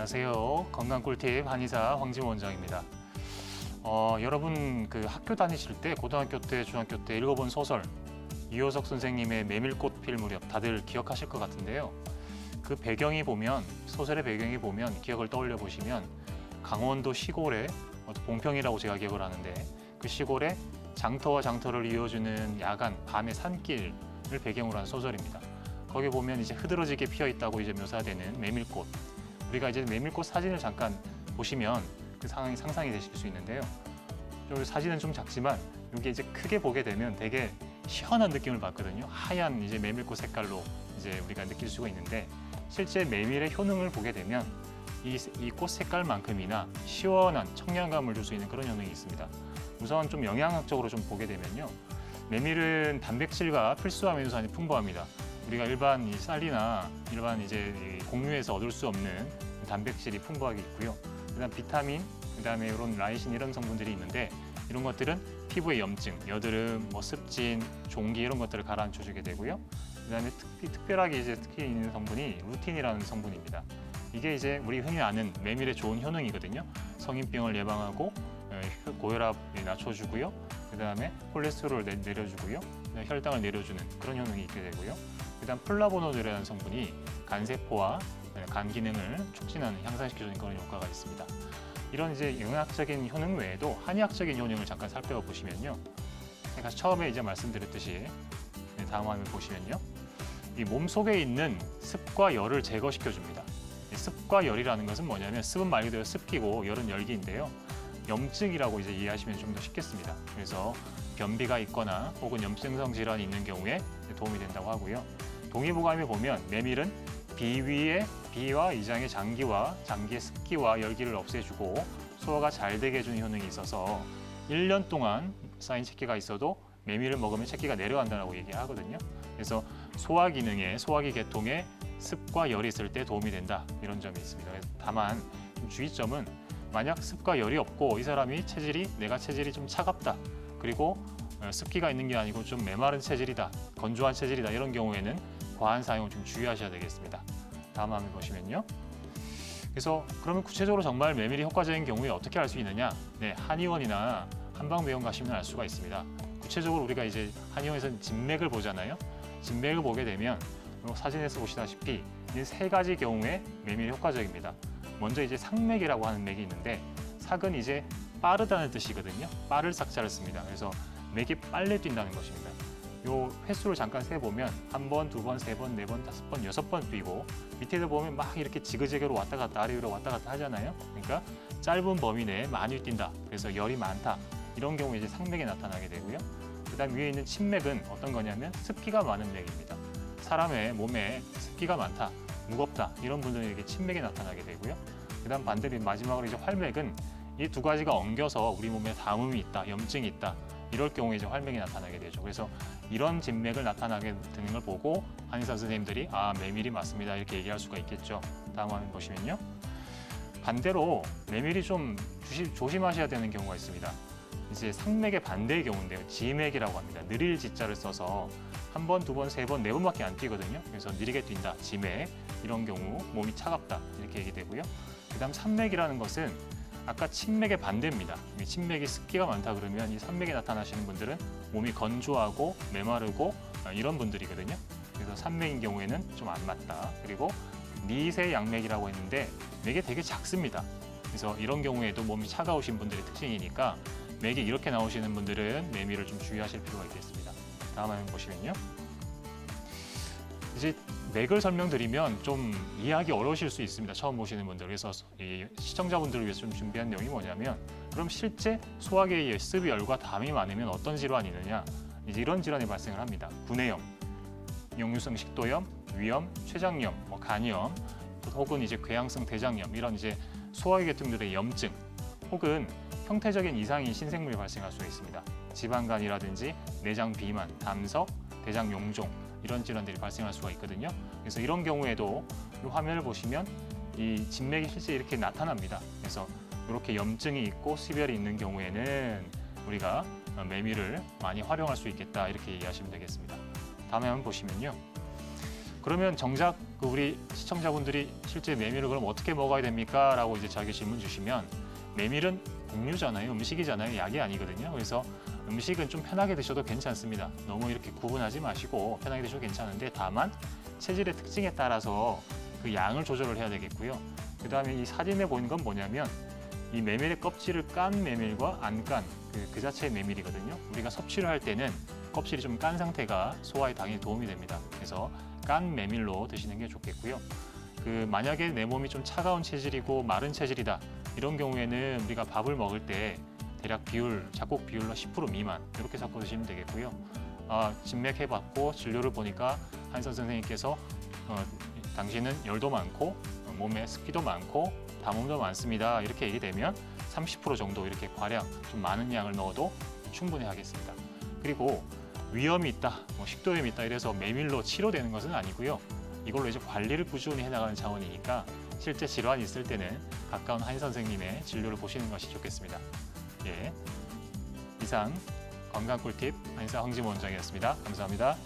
안녕하세요. 건강 꿀팁 한의사 황지원 원장입니다. 어, 여러분 그 학교 다니실 때 고등학교 때 중학교 때 읽어본 소설 이호석 선생님의 메밀꽃 필 무렵 다들 기억하실 것 같은데요. 그 배경이 보면 소설의 배경이 보면 기억을 떠올려 보시면 강원도 어떤 봉평이라고 제가 기억을 하는데 그 시골에 장터와 장터를 이어주는 야간 밤의 산길을 배경으로 한 소설입니다. 거기 보면 이제 흐드러지게 피어 있다고 이제 묘사되는 메밀꽃. 우리가 이제 메밀꽃 사진을 잠깐 보시면 그 상황이 상상이 되실 수 있는데요. 요 사진은 좀 작지만 이게 이제 크게 보게 되면 되게 시원한 느낌을 받거든요. 하얀 이제 메밀꽃 색깔로 이제 우리가 느낄 수가 있는데 실제 메밀의 효능을 보게 되면 이꽃 색깔만큼이나 시원한 청량감을 줄 수 있는 그런 효능이 있습니다. 우선 좀 영양학적으로 좀 보게 되면요. 메밀은 단백질과 필수 아미노산이 풍부합니다. 우리가 일반 이 쌀이나 일반 이제 이 곡류에서 얻을 수 없는 단백질이 풍부하게 있고요. 그다음 비타민, 그다음에 이런 라이신 이런 성분들이 있는데 이런 것들은 피부의 염증, 여드름, 뭐 습진, 종기 이런 것들을 가라앉혀 주게 되고요. 그다음에 특히, 특별하게 이제 특히 있는 성분이 루틴이라는 성분입니다. 이게 이제 우리 흔히 아는 메밀의 좋은 효능이거든요. 성인병을 예방하고 어, 고혈압을 낮춰주고요. 그다음에 콜레스테롤을 내, 내려주고요. 혈당을 내려주는 그런 효능이 있게 되고요. 그다음 플라보노드라는 성분이 간 세포와 간 기능을 촉진하는 향상시켜주는 그런 효과가 있습니다. 이런 이제 영양학적인 효능 외에도 한의학적인 효능을 잠깐 살펴보시면요. 제가 처음에 이제 말씀드렸듯이 네, 다음 화면 보시면요. 이 몸 속에 있는 습과 열을 제거시켜 줍니다. 이 습과 열이라는 것은 뭐냐면 습은 말 그대로 습기고 열은 열기인데요. 염증이라고 이제 이해하시면 좀 더 쉽겠습니다. 그래서 변비가 있거나 혹은 염증성 질환이 있는 경우에 도움이 된다고 하고요. 동의보감에 보면 메밀은 비위의 비와 이장의 장기와 장기의 습기와 열기를 없애주고 소화가 잘 되게 해주는 효능이 있어서 1년 동안 쌓인 체기가 있어도 메밀을 먹으면 체기가 내려간다고 얘기하거든요. 그래서 소화 기능에 소화기 계통에 습과 열이 있을 때 도움이 된다 이런 점이 있습니다. 다만 주의점은 만약 습과 열이 없고 이 사람이 체질이 내가 체질이 좀 차갑다 그리고 어, 습기가 있는 게 아니고 좀 메마른 체질이다 건조한 체질이다 이런 경우에는 과한 사용을 좀 주의하셔야 되겠습니다. 다음 화면 보시면요. 그래서 그러면 구체적으로 정말 메밀이 효과적인 경우에 어떻게 할수 있느냐? 네, 한의원이나 한방병원 가시면 알 수가 있습니다. 구체적으로 우리가 이제 한의원에서는 진맥을 보잖아요. 진맥을 보게 되면 요 사진에서 보시다시피 이 세 가지 경우에 메밀이 효과적입니다. 먼저 이제 상맥이라고 하는 맥이 있는데 삭은 이제 빠르다는 뜻이거든요. 빠를 삭자를 씁니다. 그래서 맥이 빨리 뛴다는 것입니다. 요 횟수를 잠깐 세 보면 한 번, 두 번, 세 번, 네 번, 다섯 번, 여섯 번 뛰고 밑에도 보면 막 이렇게 지그재그로 왔다 갔다 아래 위로 왔다 갔다 하잖아요. 그러니까 짧은 범위 내에 많이 뛴다. 그래서 열이 많다. 이런 경우에 이제 상맥이 나타나게 되고요. 그 다음 위에 있는 침맥은 어떤 거냐면 습기가 많은 맥입니다. 사람의 몸에 습기가 많다, 무겁다 이런 분들에게 침맥이 나타나게 되고요. 그 다음 반대로 마지막으로 이제 활맥은 이 두 가지가 엉겨서 우리 몸에 담음이 있다, 염증이 있다 이럴 경우에 이제 활맥이 나타나게 되죠. 그래서 이런 진맥을 나타나게 되는 걸 보고 한의사 선생님들이 아 메밀이 맞습니다 이렇게 얘기할 수가 있겠죠. 다음 화면 보시면요. 반대로 메밀이 좀 주시, 조심하셔야 되는 경우가 있습니다. 이제 상맥의 반대의 경우인데요. 지맥이라고 합니다. 느릴 지자를 써서 한 번, 두 번, 세 번, 네 번밖에 안 뛰거든요. 그래서 느리게 뛴다, 지맥 이런 경우 몸이 차갑다 이렇게 얘기되고요. 그 다음 산맥이라는 것은 아까 침맥의 반대입니다. 이 침맥이 습기가 많다 그러면 이 산맥에 나타나시는 분들은 몸이 건조하고 메마르고 아, 이런 분들이거든요. 그래서 산맥인 경우에는 좀 안 맞다. 그리고 미세 양맥이라고 했는데 맥이 되게 작습니다. 그래서 이런 경우에도 몸이 차가우신 분들의 특징이니까 맥이 이렇게 나오시는 분들은 메밀을 좀 주의하실 필요가 있겠습니다. 다음 화면 보시면요. 이제 맥을 설명드리면 좀 이해하기 어려우실 수 있습니다. 처음 보시는 분들. 그래서 이 시청자분들을 위해서 좀 준비한 내용이 뭐냐면 그럼 실제 소화계의 습열과 담이 많으면 어떤 질환이 있느냐? 이제 이런 질환이 발생을 합니다. 구내염, 역류성 식도염, 위염, 췌장염, 뭐 간염, 혹은 이제 궤양성 대장염 이런 이제 소화기 계통들의 염증 혹은 형태적인 이상인 신생물이 발생할 수 있습니다. 지방간이라든지 내장 비만, 담석, 대장 용종 이런 질환들이 발생할 수가 있거든요. 그래서 이런 경우에도 이 화면을 보시면 이 진맥이 실제 이렇게 나타납니다. 그래서 이렇게 염증이 있고 수별이 있는 경우에는 우리가 메밀을 많이 활용할 수 있겠다 이렇게 이해하시면 되겠습니다. 다음에 한번 보시면요. 그러면 정작 그 우리 시청자분들이 실제 메밀을 그럼 어떻게 먹어야 됩니까? 라고 이제 자기 질문 주시면 메밀은 곡류잖아요. 음식이잖아요. 약이 아니거든요. 그래서 음식은 좀 편하게 드셔도 괜찮습니다. 너무 이렇게 구분하지 마시고 편하게 드셔도 괜찮은데 다만 체질의 특징에 따라서 그 양을 조절을 해야 되겠고요. 그 다음에 이 사진에 보이는 건 뭐냐면 이 메밀의 껍질을 깐 메밀과 안 깐 그 그 자체의 메밀이거든요. 우리가 섭취를 할 때는 껍질이 좀 깐 상태가 소화에 당연히 도움이 됩니다. 그래서 깐 메밀로 드시는 게 좋겠고요. 그 만약에 내 몸이 좀 차가운 체질이고 마른 체질이다 이런 경우에는 우리가 밥을 먹을 때 대략 비율 작곡 비율로 10% 미만 이렇게 섞어 드시면 되겠고요. 아, 진맥 해봤고 진료를 보니까 한선 선생님께서 어, 당신은 열도 많고 어, 몸에 습기도 많고 담음도 많습니다. 이렇게 얘기되면 30% 정도 이렇게 과량 좀 많은 양을 넣어도 충분히 하겠습니다. 그리고 위염이 있다, 뭐 식도염이 있다 이래서 메밀로 치료되는 것은 아니고요. 이걸로 이제 관리를 꾸준히 해나가는 차원이니까 실제 질환이 있을 때는 가까운 한 선생님의 진료를 보시는 것이 좋겠습니다. 예. 이상 건강 꿀팁 한의사 황지모 원장이었습니다. 감사합니다.